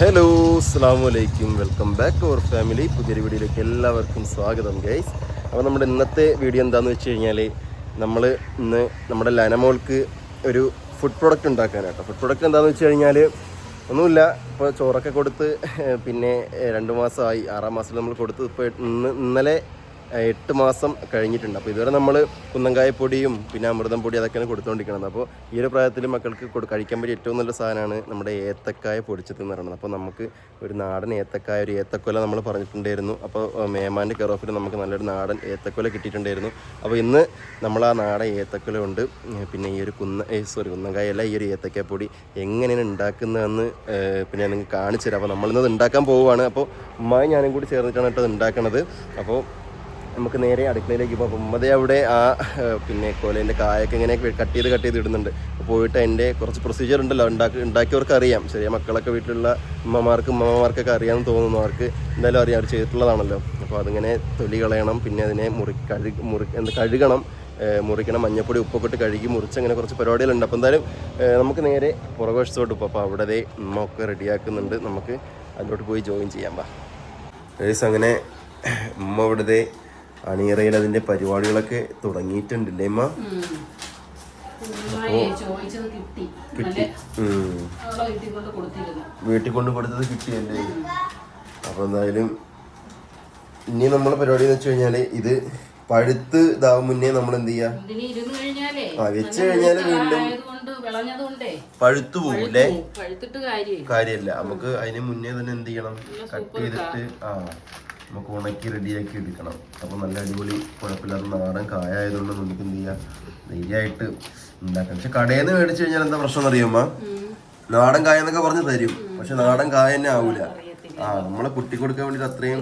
Hello അസ്സാം വലൈക്കും welcome back to our family. പുതിയൊരു വീഡിയോയിലേക്ക് എല്ലാവർക്കും സ്വാഗതം ഗൈസ്. അപ്പോൾ നമ്മുടെ ഇന്നത്തെ വീഡിയോ എന്താണെന്ന് വെച്ച് കഴിഞ്ഞാൽ നമ്മൾ ഇന്ന് നമ്മുടെ ലനമോൾക്ക് ഒരു ഫുഡ് പ്രൊഡക്റ്റ് ഉണ്ടാക്കാനാട്ടോ ഫുഡ് പ്രൊഡക്റ്റ് എന്താണെന്ന് വെച്ച് കഴിഞ്ഞാൽ ഒന്നുമില്ല. ഇപ്പോൾ ചോറൊക്കെ കൊടുത്ത് പിന്നെ രണ്ട് മാസമായി ആറാം മാസത്തിൽ നമ്മൾ കൊടുത്ത് ഇപ്പോൾ ഇന്ന് ഇന്നലെ എട്ട് മാസം കഴിഞ്ഞിട്ടുണ്ട്. അപ്പോൾ ഇതുവരെ നമ്മൾ കുന്നങ്കായ പൊടിയും പിന്നെ അമൃതം പൊടി അതൊക്കെയാണ് കൊടുത്തുകൊണ്ടിരിക്കുന്നത് അപ്പോൾ ഈ ഒരു പ്രായത്തിൽ മക്കൾക്ക് കഴിക്കാൻ പറ്റിയ ഏറ്റവും നല്ല സാധനമാണ് നമ്മുടെ ഏത്തക്കായ പൊടിച്ചത് എന്ന് പറയുന്നത്. അപ്പോൾ നമുക്ക് ഒരു നാടൻ ഏത്തക്കായ ഒരു ഏത്തക്കൊല നമ്മൾ പറഞ്ഞിട്ടുണ്ടായിരുന്നു. അപ്പോൾ മേമാന്റെ കെറോഫിൽ നമുക്ക് നല്ലൊരു നാടൻ ഏത്തക്കൊല കിട്ടിയിട്ടുണ്ടായിരുന്നു. അപ്പോൾ ഇന്ന് നമ്മൾ ആ നാടൻ ഏത്തക്കൊല ഉണ്ട് പിന്നെ ഈ ഒരു കുന്ന സോറി കുന്നങ്കായ അല്ല ഈ ഒരു ഏത്തക്കായ പൊടി എങ്ങനെയാണ് ഉണ്ടാക്കുന്നതെന്ന് പിന്നെ നിങ്ങൾക്ക് കാണിച്ചു തരാം. അപ്പോൾ നമ്മളിന്നത് ഉണ്ടാക്കാൻ പോവുകയാണ്. അപ്പോൾ ഉമ്മായി ഞാനും കൂടി ചേർന്നിട്ടാണ് കേട്ടോ ഉണ്ടാക്കണത്. അപ്പോൾ നമുക്ക് നേരെ അടുക്കളയിലേക്ക് പോകാം. അപ്പം ഉമ്മതേ അവിടെ ആ പിന്നെ കോലേന്റെ കായൊക്കെ ഇങ്ങനെ കട്ട് ചെയ്ത് കട്ട് ചെയ്ത് ഇടുന്നുണ്ട്. പോയിട്ട് അതിന്റെ കുറച്ച് പ്രൊസീജിയർ ഉണ്ടല്ലോ. ഉണ്ടാക്കി ഉണ്ടാക്കിയവർക്ക് അറിയാം. ചെറിയ മക്കളൊക്കെ വീട്ടിലുള്ള ഉമ്മമാർക്കും അമ്മമാർക്കൊക്കെ അറിയാമെന്ന് തോന്നുന്നു. അവർക്ക് എന്തായാലും അറിയാം. അവർ ചെയ്തിട്ടുള്ളതാണല്ലോ. അപ്പോൾ അതിങ്ങനെ തൊലി കളയണം. പിന്നെ അതിനെ മുറി കഴു മുറി എന്ത് കഴുകണം. മുറിക്കണം. മഞ്ഞപ്പൊടി ഉപ്പൊക്കെ ഇട്ട് കഴുകി മുറിച്ച് അങ്ങനെ കുറച്ച് പരിപാടികളുണ്ട്. അപ്പോൾ എന്തായാലും നമുക്ക് നേരെ പുറകുവശത്തോട്ട് ഇപ്പോൾ അപ്പോൾ അവിടെ ഉമ്മ റെഡിയാക്കുന്നുണ്ട്. നമുക്ക് അതിലോട്ട് പോയി ജോയിൻ ചെയ്യാം. വാ. അങ്ങനെ ഉമ്മ ഇവിടുത്തെ അണിയറയിൽ അതിന്റെ പരിപാടികളൊക്കെ തുടങ്ങിയിട്ടുണ്ട് അമ്മ കിട്ടി. വീട്ടിൽ കൊണ്ട് കൊടുത്തത് കിട്ടിയല്ലേ? അപ്പൊ എന്തായാലും ഇനി നമ്മളെ പരിപാടി എന്ന് വെച്ച് കഴിഞ്ഞാൽ ഇത് പഴുത്ത് ഇതാവും മുന്നേ നമ്മൾ എന്ത് ചെയ്യാ? ആ, വെച്ച് കഴിഞ്ഞാൽ വീണ്ടും- പഴുത്തു പോകൂലേ പഴുത്തിട്ട് കാര്യം നമുക്ക് അതിന് മുന്നേ തന്നെ എന്ത് ചെയ്യണം? കട്ട് ചെയ്തിട്ട് ആ. നമുക്ക് ഉണക്കി റെഡിയാക്കി എടുക്കണം. അപ്പോൾ നല്ല അടിപൊളി കുഴപ്പമില്ലാത്ത നാടൻ കായ ആയതുകൊണ്ട് നമുക്ക് എന്ത് ചെയ്യാം? ധൈര്യമായിട്ട് ഉണ്ടാക്കാം. പക്ഷെ കടയിൽ നിന്ന് മേടിച്ചു കഴിഞ്ഞാൽ എന്താ പ്രശ്നം അറിയുമ്പോ നാടൻ കായ എന്നൊക്കെ പറഞ്ഞ് തരും. പക്ഷെ നാടൻ കായ തന്നെ ആവൂല. ആ നമ്മളെ കുട്ടി കൊടുക്കാൻ വേണ്ടിട്ട് അത്രയും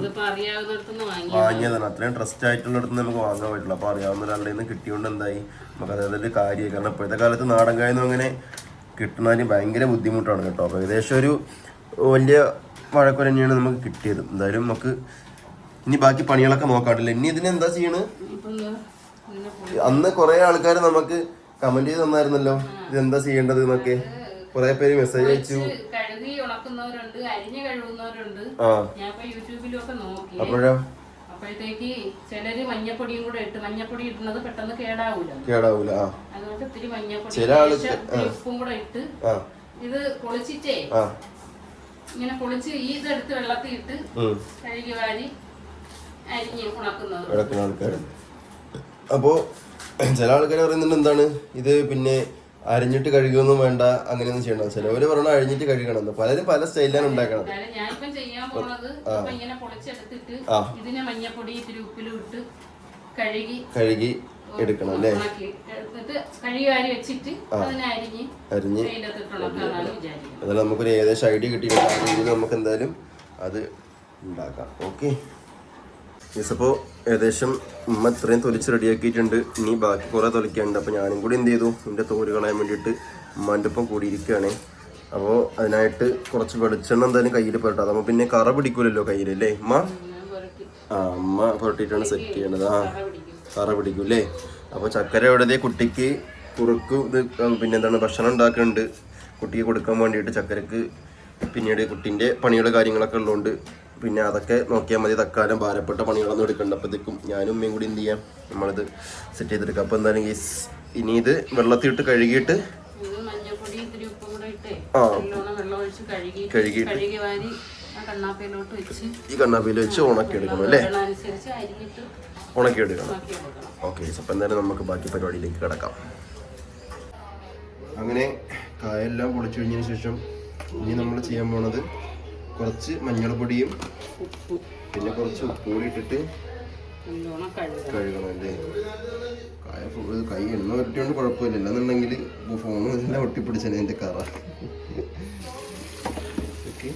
വാങ്ങിയതാണ്. അത്രയും ട്രസ്റ്റ് ആയിട്ടുള്ളിടത്ത് നമുക്ക് വാങ്ങാൻ പറ്റുള്ളൂ. അപ്പോൾ അറിയാവുന്ന ഒരാളുടെ നിന്ന് കിട്ടിയോണ്ട് എന്തായി? നമുക്ക് അതായത് കാര്യമായി. കാരണം ഇപ്പോഴത്തെ കാലത്ത് നാടൻ കായൊന്നും അങ്ങനെ കിട്ടുന്നതിന് ഭയങ്കര ബുദ്ധിമുട്ടാണ് കേട്ടോ. അപ്പോൾ ഏകദേശം ഒരു വലിയ വഴക്കുര തന്നെയാണ് നമുക്ക് കിട്ടിയത്. എന്തായാലും നമുക്ക് ഇനി ബാക്കി പണികളൊക്കെ നോക്കാട്ടില്ല ഇനി ഇതിന് എന്താ ചെയ്യണ്? അന്ന് കുറെ ആൾക്കാർ നമുക്ക് കമന്റ് ചെയ്ത് തന്നായിരുന്നല്ലോ. ഇതെന്താ ചെയ്യേണ്ടത് എന്നൊക്കെ. കുറെ പേര് മെസ്സേജ് അയച്ചു. അപ്പോഴോ? അപ്പോഴത്തേക്ക് ചിലര് മഞ്ഞപ്പൊടിയും കൂടെ ഇട്ട് മഞ്ഞപ്പൊടി ഇടുന്നത് പെട്ടെന്ന് കേടാവൂല. കേടാവൂല അതുകൊണ്ട് ഇത്തിരി മഞ്ഞപ്പൊടി ചില ആൾക്ക് ഉപ്പും കൂടെ ഇട്ട് ഇത് പൊളിച്ചിട്ടേ ഇങ്ങനെ പൊളിച്ച് ഈ ഇതെടുത്ത് വെള്ളത്തിൽ ഇട്ട് കഴുകി വാരി കിടക്കുന്ന ആൾക്കാരുണ്ട് അപ്പോൾ ചില ആൾക്കാർ പറയുന്നുണ്ട് എന്താണ്? ഇത് പിന്നെ അരിഞ്ഞിട്ട് കഴുകുകയൊന്നും വേണ്ട അങ്ങനെയൊന്നും ചെയ്യണം ചിലവര് പറഞ്ഞാൽ അഴിഞ്ഞിട്ട് കഴുകണം. പലരും പല സ്റ്റൈലാണ് ഉണ്ടാക്കണം ആ. കഴുകി എടുക്കണം അല്ലേ? അരിഞ്ഞ് അതായത് നമുക്കൊരു ഏകദേശം ഐഡിയ കിട്ടി ആ രീതിയിൽ നമുക്ക് എന്തായാലും അത് ഉണ്ടാക്കാം. ഓക്കെ. യെസ് അപ്പോൾ ഏകദേശം ഉമ്മ ഇത്രയും തൊലിച്ച് റെഡിയാക്കിയിട്ടുണ്ട്. ഇനി ബാക്കി കുറേ തൊലിക്കാനുണ്ട്. അപ്പോൾ ഞാനും കൂടി എന്ത് ചെയ്തു? എന്റെ തോൽ കളയാൻ വേണ്ടിയിട്ട് ഉമ്മാന്റെ ഒപ്പം കൂടിയിരിക്കുകയാണ്. അപ്പോൾ അതിനായിട്ട് കുറച്ച് വെളിച്ചെണ്ണ എന്തായാലും കയ്യിൽ പുരട്ടാം. അതാകുമ്പോൾ പിന്നെ കറ പിടിക്കൂലല്ലോ കയ്യിൽ അല്ലേ? ഉമ്മ? ആ അമ്മ പുരട്ടിയിട്ടാണ് സെറ്റ് ചെയ്യണത്. ആ കറ പിടിക്കും കറ പിടിക്കും അല്ലേ? അപ്പോൾ ചക്കര എവിടെ കുട്ടിക്ക് കുറുക്ക് ഇത് പിന്നെ എന്താണ് ഭക്ഷണം ഉണ്ടാക്കുന്നുണ്ട് കുട്ടിക്ക് കൊടുക്കാൻ വേണ്ടിയിട്ട് ചക്കരക്ക് പിന്നീട് കുട്ടീന്റെ പണിയുടെ കാര്യങ്ങളൊക്കെ ഉള്ളതുകൊണ്ട് പിന്നെ അതൊക്കെ നോക്കിയാൽ മതി. തക്കാലം ഭാരപ്പെട്ട പണികളൊന്നും എടുക്കേണ്ടപ്പോഴത്തേക്കും ഞാനും ഉമ്മയും കൂടി എന്ത് ചെയ്യാം? നമ്മളിത് സെറ്റ് ചെയ്തെടുക്കാം. അപ്പോൾ എന്തായാലും ഗീസ് ഇനി ഇത് വെള്ളത്തിട്ട് കഴുകിയിട്ട് ആ. കഴുകിയിട്ട്. കണ്ണാപ്പയിൽ വെച്ച് ഈ കണ്ണാപ്പിയിൽ വെച്ച് ഉണക്കിയെടുക്കണം അല്ലേ? വെള്ളം അനുസരിച്ച് ഉണക്കി എടുക്കണം. ഓക്കെ അപ്പം എന്തായാലും നമുക്ക് ബാക്കി പരിപാടിയിലേക്ക് കിടക്കാം. അങ്ങനെ കായെല്ലാം പൊളിച്ചു കഴിഞ്ഞതിന് ശേഷം ഇനി നമ്മൾ ചെയ്യാൻ പോണത് കുറച്ച് മഞ്ഞൾപ്പൊടിയും ഉപ്പ് പിന്നെ കുറച്ച് ഉപ്പ്. കൂടി ഇട്ടിട്ട് കഴുകണം. അല്ലേ കായ ഫുള്ള് കൈ എണ്ണ വരട്ടിയോണ്ട് കുഴപ്പമില്ല. എന്നുണ്ടെങ്കിൽ ഫോൺ എല്ലാം ഒട്ടിപ്പിടിച്ചാണ് എന്റെ കറ. ഓക്കെ.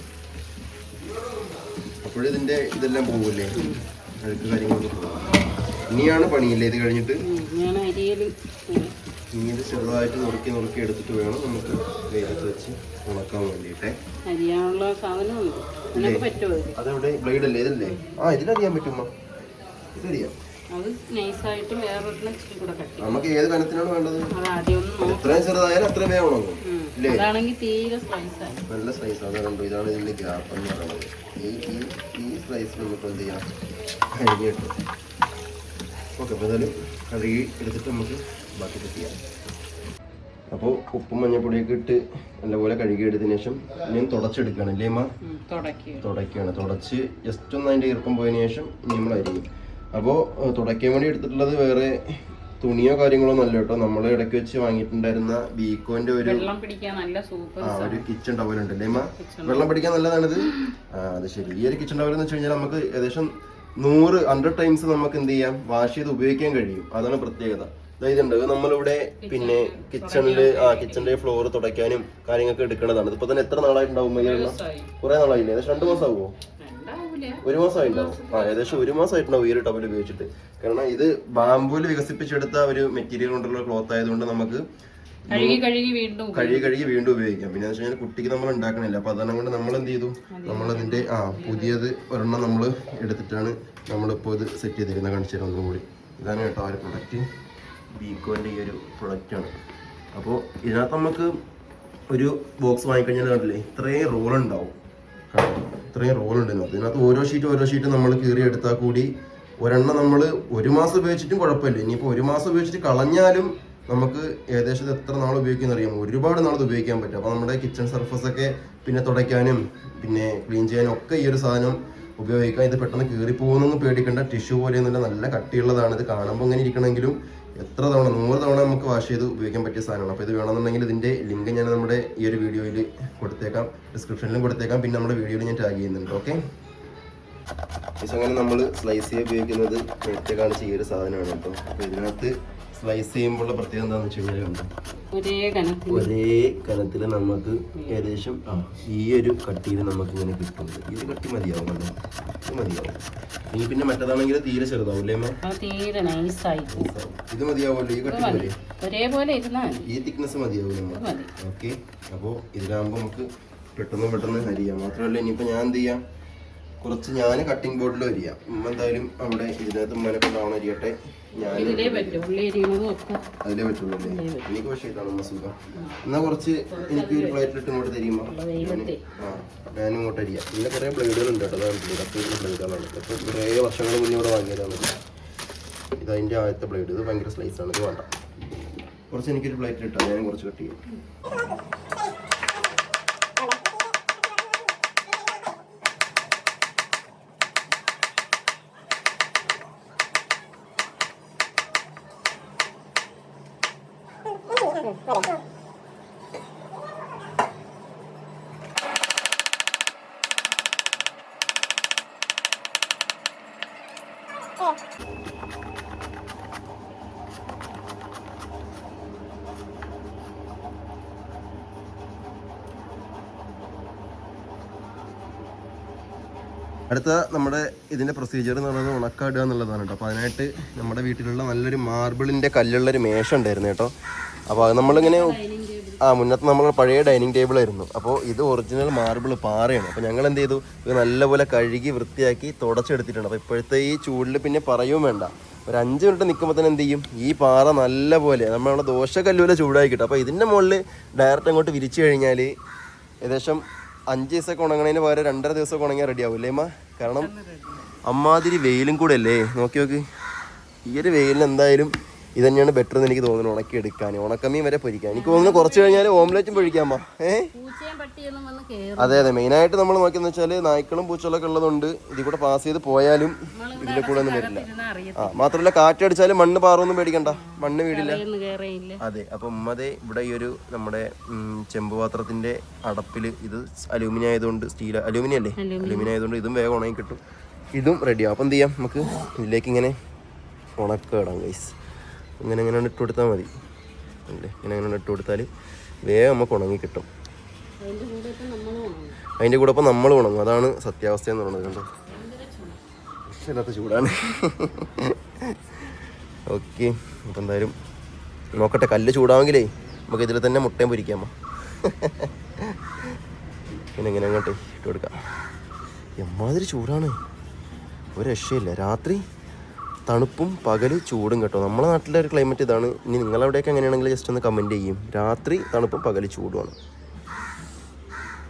അപ്പോഴിതിന്റെ ഇതെല്ലാം പോകില്ലേ അഴുക്ക് കാര്യങ്ങളൊക്കെ പോകും ഇനിയാണ് പണിയില്ലേ ഇത് കഴിഞ്ഞിട്ട്? ഇത് ചെറുതായിട്ട് നുറുക്കി നുറുക്കി എടുത്തിട്ട് വേണം നമുക്ക് വെയിലത്ത് വെച്ച് ഉണക്കാൻ വേണ്ടിയിട്ടേ. അരിയാനുള്ള സാധനം അതെവിടെ ബ്ലേഡ് അല്ലേ ഇതല്ലേ? ആ ഇതിലറിയാൻ പറ്റുമ്പോ ഇതറിയാം നമുക്ക് ഏത് കനത്തിനാണ് വേണ്ടത്? എത്രയും ചെറുതായാലും അത്ര വേഗം ഉണങ്ങും ഇല്ലേ? നല്ല സ്ലൈസ് ആണ് കണ്ടു? ഇതാണ് ഇതിന്റെ ഗ്യാപ്പ് എന്ന് പറയുന്നത്. ഈ ഈ ഈ സ്ലൈസ് നമുക്ക് എന്ത് ചെയ്യാം? കഴുകിയിട്ട് ഓക്കെ അപ്പോൾ എന്തായാലും കഴുകി എടുത്തിട്ട് നമുക്ക് ബാക്കി ചെയ്യാം. അപ്പോൾ ഉപ്പും മഞ്ഞപ്പൊടിയൊക്കെ ഇട്ട് നല്ലപോലെ കഴുകി എടുത്തതിന് ശേഷം ഇനിയും തുടച്ചെടുക്കുകയാണ്. അല്ലേ അമ്മ തുടക്കുക തുടയ്ക്കുകയാണ്. തുടച്ച് ജസ്റ്റ് ഒന്ന് അതിന്റെ ഈർപ്പം പോയതിന് ശേഷം ഇനി നമ്മൾ അരിയും. അപ്പോൾ തുടയ്ക്കാൻ വേണ്ടി എടുത്തിട്ടുള്ളത് വേറെ തുണിയോ കാര്യങ്ങളോ ഒന്നും അല്ല കേട്ടോ. നമ്മൾ ഇടയ്ക്ക് വെച്ച് വാങ്ങിയിട്ടുണ്ടായിരുന്ന ബീക്കോന്റെ ഒരു ആ ഒരു കിച്ചൺ ടവൽ ഉണ്ട്. അല്ലേ വെള്ളം പിടിക്കാൻ നല്ലതാണിത്. ആ അത് ശരി. ഈ ഒരു കിച്ചൺ ടവൽ എന്ന് വെച്ച് കഴിഞ്ഞാൽ നമുക്ക് ഏകദേശം നൂറ് ഹൺഡ്രഡ് ടൈംസ് നമുക്ക് എന്ത് ചെയ്യാം? വാഷ് ചെയ്ത് ഉപയോഗിക്കാൻ കഴിയും. അതാണ് പ്രത്യേകത. ഇതുണ്ട്. ഇത് നമ്മളിവിടെ പിന്നെ കിച്ചണിൽ ആ കിച്ചണിന്റെ ഫ്ലോർ തുടയ്ക്കാനും കാര്യങ്ങളൊക്കെ എടുക്കേണ്ടതാണ് ഇതിപ്പോ തന്നെ എത്ര നാളായിട്ടുണ്ടാവും കുറെ നാളായില്ലേ? ഏകദേശം രണ്ടു മാസം ആവുമോ ഒരു മാസമായിട്ടുണ്ടാവും ആ ഏകദേശം ഒരു മാസമായിട്ടുണ്ടാവും ഈ ഒരു ടവൽ ഉപയോഗിച്ചിട്ട്. കാരണം ഇത് ബാമ്പൂൽ വികസിപ്പിച്ചെടുത്ത ഒരു മെറ്റീരിയൽ കൊണ്ടുള്ള ക്ലോത്ത് ആയതുകൊണ്ട് നമുക്ക് കഴുകി കഴുകി വീണ്ടും കഴുകി കഴുകി വീണ്ടും ഉപയോഗിക്കാം. പിന്നെ വെച്ച് കഴിഞ്ഞാൽ കുട്ടിക്ക് നമ്മൾ ഉണ്ടാക്കണില്ല. അപ്പൊ അതെല്ലാം കൊണ്ട് നമ്മൾ എന്ത് ചെയ്തു? നമ്മളതിന്റെ ആ പുതിയത് ഒരെണ്ണം നമ്മൾ എടുത്തിട്ടാണ് നമ്മളിപ്പോൾ ഇത് സെറ്റ് ചെയ്തിരുന്നത് കാണിച്ചു തരാം ഒന്നുകൂടി. ഇതാണ് കേട്ടോ ആ ഒരു പ്രൊഡക്റ്റ് ബീക്കോന്റെ ഈ ഒരു പ്രൊഡക്റ്റാണ് അപ്പോൾ ഇതിനകത്ത് നമുക്ക് ഒരു ബോക്സ് വാങ്ങിക്കഴിഞ്ഞാൽ കണ്ടില്ലേ ഇത്രയും റോൾ ഉണ്ടാവും? ഇത്രയും റോൾ ഉണ്ട് ഇതിനകത്ത്. ഇതിനകത്ത് ഓരോ ഷീറ്റ് ഓരോ ഷീറ്റ് നമ്മൾ കീറി എടുത്താൽ കൂടി ഒരെണ്ണം നമ്മൾ ഒരു മാസം ഉപയോഗിച്ചിട്ടും കുഴപ്പമില്ല. ഇനിയിപ്പോൾ ഒരു മാസം ഉപയോഗിച്ചിട്ട് കളഞ്ഞാലും നമുക്ക് ഏകദേശം എത്ര നാൾ ഉപയോഗിക്കുന്ന അറിയാം. ഒരുപാട് നാൾ ഉപയോഗിക്കാൻ പറ്റും. അപ്പോൾ നമ്മുടെ കിച്ചൺ സർഫസ് ഒക്കെ പിന്നെ തുടയ്ക്കാനും പിന്നെ ക്ലീൻ ചെയ്യാനും ഒക്കെ ഈ ഒരു സാധനം ഉപയോഗിക്കാം. ഇത് പെട്ടെന്ന് കീറി പോകുന്നൊന്നും പേടിക്കേണ്ട. ടിഷ്യൂ പോലെയൊന്നുമില്ല. നല്ല കട്ടിയുള്ളതാണ്. ഇത് കാണുമ്പോൾ ഇങ്ങനെ ഇരിക്കണമെങ്കിലും എത്ര തവണ നൂറ് തവണ നമുക്ക് വാഷ് ചെയ്ത് ഉപയോഗിക്കാൻ പറ്റിയ സാധനമാണ്. അപ്പോൾ ഇത് വേണമെന്നുണ്ടെങ്കിൽ ഇതിന്റെ ലിങ്ക് ഞാൻ നമ്മുടെ ഈ ഒരു വീഡിയോയിൽ കൊടുത്തേക്കാം. ഡിസ്ക്രിപ്ഷനിലും കൊടുത്തേക്കാം. പിന്നെ നമ്മുടെ വീഡിയോയിൽ ഞാൻ ടാഗ് ചെയ്യുന്നുണ്ട്. ഓക്കെ അങ്ങനെ നമ്മൾ സ്ലൈസ് ചെയ്യാൻ ഉപയോഗിക്കുന്നത് നേരത്തെ കാണിച്ച ഈ ഒരു സാധനമാണ് കേട്ടോ. അപ്പോൾ ഇതിനകത്ത് സ്ലൈസ് ചെയ്യുമ്പോഴുള്ള പ്രത്യേകത എന്താണെന്ന് വെച്ച് കഴിഞ്ഞാൽ ഒരേ കനത്തിൽ നമുക്ക് ഏകദേശം ആ ഈ ഒരു കട്ടിയിൽ നമുക്ക് ഇങ്ങനെ കിട്ടുന്നത് ഒരു കട്ടി മതിയാവും ഇത് മതിയാവും. ഇനി പിന്നെ മറ്റേതാണെങ്കിൽ തീരെ ചെറുതാവും അല്ലേ അമ്മ? അത് തീരെ നൈസായി ഇത് മതിയാവുമല്ലോ? ഈ കട്ടി പോലെ ഒരേപോലെ ഇരുന്നാൽ ഈ തിക്നെസ് മതിയാവും ഓക്കെ. അപ്പോൾ ഇതിലാകുമ്പോൾ നമുക്ക് പെട്ടെന്ന് പെട്ടെന്ന് അരിയാം. മാത്രമല്ല ഇനിയിപ്പോൾ ഞാൻ എന്ത് ചെയ്യാം? കുറച്ച് ഞാൻ കട്ടിംഗ് ബോർഡിൽ അരിയാം. എന്തായാലും അവിടെ ഇതിനകത്ത് ഉമ്മനെ കൊണ്ടാവണം അരിയട്ടെ. ഇതിലേ പറ്റും ഉള്ളി എരിയണതും ഒക്കെ. അതിലേ പറ്റുള്ളൂ എനിക്ക് പക്ഷേ ഇതാണ് സുഖം എന്നാ കുറച്ച് എനിക്ക് ഒരു പ്ലേറ്റിലിട്ട് ഇങ്ങോട്ട് തരുമ്പോൾ ഞാൻ ഇങ്ങോട്ട് അരിയാം. പിന്നെ കുറേ ബ്ലേഡുകളുണ്ട് കേട്ടോ അതാണ് അത്യാവശ്യം ബ്ലേഡുകളാണ് അപ്പോൾ കുറേ വർഷങ്ങൾ മുന്നേ ഇവിടെ വാങ്ങിയതാണ്. ഇത് അതിന്റെ ആദ്യത്തെ ബ്ലേഡ് ഇത് ഭയങ്കര സ്ലൈസ് ആണ്. ഇത് വേണ്ട. കുറച്ച് എനിക്കൊരു പ്ലേറ്റിൽ ഇട്ടാൽ ഞാൻ കുറച്ച് കട്ട് ചെയ്യും. അടുത്ത നമ്മുടെ ഇതിന്റെ പ്രൊസീജിയർ എന്ന് പറയുന്നത് ഉണക്കാടുക എന്നുള്ളതാണ് കേട്ടോ. അപ്പോൾ അതിനായിട്ട് നമ്മുടെ വീട്ടിലുള്ള നല്ലൊരു മാർബിളിന്റെ കല്ലുള്ളൊരു മേശ ഉണ്ടായിരുന്നു കേട്ടോ. അപ്പോൾ അത് നമ്മളിങ്ങനെ ആ മുന്നത്ത് നമ്മൾ പഴയ ഡൈനിങ് ടേബിൾ ആയിരുന്നു. അപ്പോൾ ഇത് ഒറിജിനൽ മാർബിൾ പാറയാണ്. അപ്പോൾ ഞങ്ങൾ എന്ത് ചെയ്തു ഇത് നല്ലപോലെ കഴുകി വൃത്തിയാക്കി തുടച്ചെടുത്തിട്ടുണ്ട്. അപ്പോൾ ഇപ്പോഴത്തെ ഈ ചൂടിൽ പിന്നെ പറയും വേണ്ട. ഒരു അഞ്ച് മിനിറ്റ് നിൽക്കുമ്പോൾ തന്നെ എന്ത് ചെയ്യും? ഈ പാറ നല്ലപോലെ നമ്മളെ ദോശക്കല്ലുപോലെ ചൂടായി കിട്ടും. അപ്പോൾ ഇതിന്റെ മുകളിൽ ഡയറക്റ്റ് അങ്ങോട്ട് വിരിച്ചു കഴിഞ്ഞാൽ ഏകദേശം അഞ്ച് ദിവസമൊക്കെ ഉണങ്ങണതിന് പകരം രണ്ടര ദിവസമൊക്കെ ഉണങ്ങിയാൽ റെഡി ആവും അല്ലേ അമ്മ കാരണം അമ്മാതിരി വെയിലും കൂടെ അല്ലേ? നോക്കി നോക്ക്. ഈ ഒരു വെയിലിന് എന്തായാലും ഇത് തന്നെയാണ് ബെറ്റർ എന്ന് എനിക്ക് തോന്നുന്നു ഉണക്കി എടുക്കാൻ. ഉണക്കമീൻ വരെ പൊരിക്കാൻ. എനിക്ക് തോന്നുന്നു കുറച്ച് കഴിഞ്ഞാൽ ഓംലെറ്റും പൊഴിക്കാമ്മ ഏ? അതെ അതെ. മെയിനായിട്ട് നമ്മൾ നോക്കിയെന്ന് വെച്ചാൽ നായ്ക്കളും പൂച്ചകളൊക്കെ ഉള്ളതുകൊണ്ട് ഇതിൽ കൂടെ പാസ് ചെയ്ത് പോയാലും ഇതിന്റെ കൂടെ ഒന്നും വരില്ല. ആ മാത്രമല്ല കാറ്റടിച്ചാലും മണ്ണ് പാറൊന്നും പേടിക്കണ്ട. മണ്ണ് വീടില്ല. അതെ അപ്പൊ ഉമ്മതെ ഇവിടെ ഈ ഒരു നമ്മുടെ ചെമ്പ് പാത്രത്തിന്റെ അടപ്പിൽ ഇത് അലൂമിനിയം ആയതുകൊണ്ട് സ്റ്റീൽ അലൂമിനിയം അല്ലേ? അലൂമിനിയം. ആയതുകൊണ്ട് ഇതും വേഗം ഉണങ്ങി കിട്ടും. ഇതും റെഡിയാവും അപ്പം എന്ത് ചെയ്യാം? നമുക്ക് ഇതിലേക്ക് ഇങ്ങനെ ഉണക്കിടാം ഗൈസ് ഇങ്ങനെ ഇങ്ങനെ ഇട്ട് കൊടുത്താൽ മതി. അല്ലേ ഇങ്ങനെ ഇങ്ങനെ ഇട്ട് കൊടുത്താൽ വേഗം നമുക്ക് ഉണങ്ങി കിട്ടും. അതിന്റെ കൂടെ ഇപ്പം നമ്മൾ ഉണങ്ങും. അതാണ് സത്യാവസ്ഥ എന്ന് പറയുന്നത് കണ്ടോ? ഇല്ലാത്ത ചൂടാണ്. ഓക്കെ. അപ്പം എന്തായാലും നോക്കട്ടെ കല്ല് ചൂടാവെങ്കിലേ നമുക്ക് ഇതിൽ തന്നെ മുട്ടയും പൊരിക്കാമോ? പിന്നെ ഇങ്ങനെ അങ്ങോട്ട് ഇട്ട് കൊടുക്കാം. എമ്മാതിരി ചൂടാണ്. ഒരു രക്ഷയില്ല. രാത്രി തണുപ്പും പകൽ ചൂടും കേട്ടോ. നമ്മുടെ നാട്ടിലെ ഒരു ക്ലൈമറ്റ് ഇതാണ്. ഇനി നിങ്ങളവിടെയൊക്കെ എങ്ങനെയാണെങ്കിൽ ജസ്റ്റ് ഒന്ന് കമന്റ് ചെയ്യും. രാത്രി തണുപ്പും പകൽ ചൂടുമാണ്.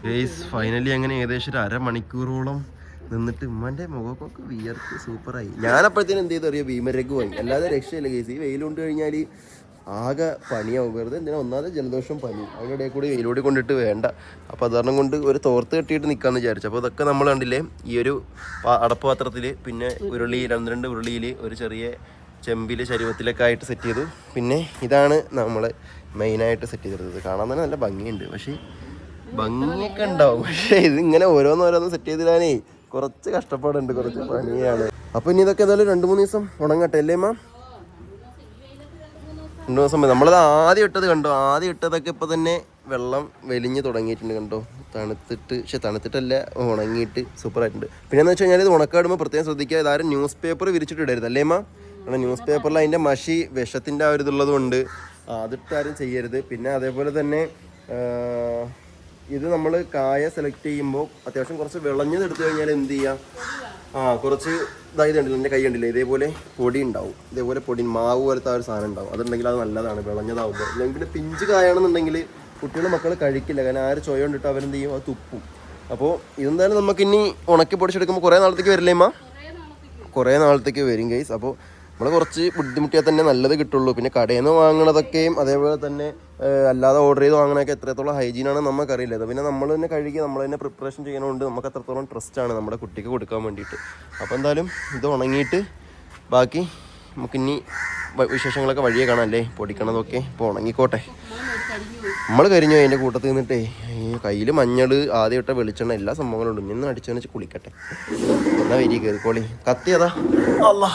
ഗേസ് ഫൈനലി അങ്ങനെ ഏകദേശം ഒരു അരമണിക്കൂറോളം നിന്നിട്ട് ഉമ്മാന്റെ മുഖമൊക്കെ വിയർത്ത് സൂപ്പറായി ഞാനപ്പോഴത്തേനും എന്ത് ചെയ്തു ഭീമരേക്ക് പോയി. അല്ലാതെ രക്ഷയില്ല കേസ് ഈ വെയിൽ കൊണ്ട് കഴിഞ്ഞാൽ ആകെ പണിയാവും വെറുതെ എന്തിനാ ഒന്നാമത് ജലദോഷം പനി. അതിന്റെ ഇടയിൽ കൂടി വെയിലൂടെ കൊണ്ടിട്ട് വേണ്ട. അപ്പോൾ അത് കാരണം കൊണ്ട് ഒരു തോർത്ത് കെട്ടിയിട്ട് നിൽക്കാമെന്ന് വിചാരിച്ചു. അപ്പോൾ ഇതൊക്കെ നമ്മൾ കണ്ടില്ലേ ഈ ഒരു പാ- അടപ്പ് പാത്രത്തിൽ പിന്നെ ഉരുളി രണ്ട് രണ്ട് ഉരുളിയിൽ ഒരു ചെറിയ ചെമ്പിൽ ശരീരത്തിലൊക്കെ ആയിട്ട് സെറ്റ് ചെയ്തു. പിന്നെ ഇതാണ് നമ്മൾ മെയിനായിട്ട് സെറ്റ് ചെയ്തിരുന്നത്. കാണാൻ തന്നെ നല്ല ഭംഗിയുണ്ട്. പക്ഷേ ഭംഗിയൊക്കെ ഉണ്ടാവും. പക്ഷേ ഇത് ഇങ്ങനെ ഓരോന്നോരോന്ന് സെറ്റ് ചെയ്തിടാനേ കുറച്ച് കഷ്ടപ്പാടുണ്ട്. കുറച്ച് പണിയാണ്. അപ്പം ഇനി ഇതൊക്കെ ഏതായാലും രണ്ട് മൂന്ന് ദിവസം ഉണങ്ങട്ടെ അല്ലേ മാം? രണ്ടു ദിവസം. നമ്മളത് ആദ്യം ഇട്ടത് കണ്ടോ? ആദ്യം ഇട്ടതൊക്കെ ഇപ്പൊ തന്നെ വെള്ളം വലിഞ്ഞ് തുടങ്ങിയിട്ടുണ്ട് കണ്ടോ? തണുത്തിട്ട് പക്ഷെ തണുത്തിട്ടല്ല ഉണങ്ങിയിട്ട് സൂപ്പർ ആയിട്ടുണ്ട് പിന്നെ എന്ന് വെച്ച് കഴിഞ്ഞാൽ ഇത് ഉണക്കാടുമ്പോൾ പ്രത്യേകം ശ്രദ്ധിക്കുക ഇതാരും ന്യൂസ് പേപ്പർ വിരിച്ചിട്ട് ഇടരുത് അല്ലേ മാ കാരണം ന്യൂസ് പേപ്പറിൽ അതിന്റെ മഷി വിഷത്തിന്റെ ആ ഒരു ഇതുള്ളതുകൊണ്ട് അതിട്ടാരും ചെയ്യരുത്. പിന്നെ അതേപോലെ തന്നെ ഇത് നമ്മൾ കായ സെലക്ട് ചെയ്യുമ്പോൾ അത്യാവശ്യം കുറച്ച് വിളഞ്ഞത് എടുത്തു കഴിഞ്ഞാൽ എന്ത് ചെയ്യാം? ആ കുറച്ച് ഇതായത് കണ്ടില്ല എന്റെ കൈ കണ്ടില്ല? ഇതേപോലെ പൊടി ഉണ്ടാവും. ഇതേപോലെ പൊടി മാവ് പോലത്തെ ആ ഒരു സാധനം ഉണ്ടാവും. അതുണ്ടെങ്കിൽ അത് നല്ലതാണ് വിളഞ്ഞതാവുമ്പോൾ. അല്ലെങ്കിൽ പിഞ്ച് കായാണെന്നുണ്ടെങ്കിൽ കുട്ടികൾ മക്കൾ കഴിക്കില്ല. കാരണം ആ ഒരു ചൊയ കൊണ്ടിട്ട് അവരെന്ത് ചെയ്യും? അത് തുപ്പും. അപ്പോൾ ഇതെന്തായാലും നമുക്ക് ഇനി ഉണക്കി പൊടിച്ചെടുക്കുമ്പോൾ കുറേ നാളത്തേക്ക് വരില്ലേ മാ കുറേ നാളത്തേക്ക് വരും. ഗൈസ് അപ്പോൾ നമ്മൾ കുറച്ച് ബുദ്ധിമുട്ടിയാൽ തന്നെ നല്ലത് കിട്ടുള്ളൂ. പിന്നെ കടയിൽ നിന്ന് വാങ്ങണതൊക്കെയും അതേപോലെ തന്നെ അല്ലാതെ ഓർഡർ ചെയ്ത് വാങ്ങണതൊക്കെ എത്രത്തോളം ഹൈജീൻ ആണ് നമുക്കറിയില്ല അത് പിന്നെ നമ്മൾ തന്നെ കഴുകി നമ്മൾ തന്നെ പ്രിപ്പറേഷൻ ചെയ്യണമുണ്ട് നമുക്ക് അത്രത്തോളം ട്രസ്റ്റ് ആണ് നമ്മുടെ കുട്ടിക്ക് കൊടുക്കാൻ വേണ്ടിയിട്ട്. അപ്പോൾ എന്തായാലും ഇത് ഉണങ്ങിയിട്ട് ബാക്കി നമുക്കിനി വിശേഷങ്ങളൊക്കെ വഴിയെ കാണാം അല്ലേ? പൊടിക്കണതൊക്കെ ഇപ്പോൾ ഉണങ്ങിക്കോട്ടെ. നമ്മൾ കരിഞ്ഞു അതിന്റെ കൂട്ടത്തിൽ നിന്നിട്ടേ കയ്യിൽ മഞ്ഞൾ ആദ്യം ഇട്ട വെളിച്ചെണ്ണ എല്ലാ സംഭവങ്ങളും ഉണ്ട് നിന്ന് അടിച്ചു വെച്ച് കുളിക്കട്ടെ. എന്നാ വരി കയറിക്കോളി കത്തിയതാ. അല്ലാ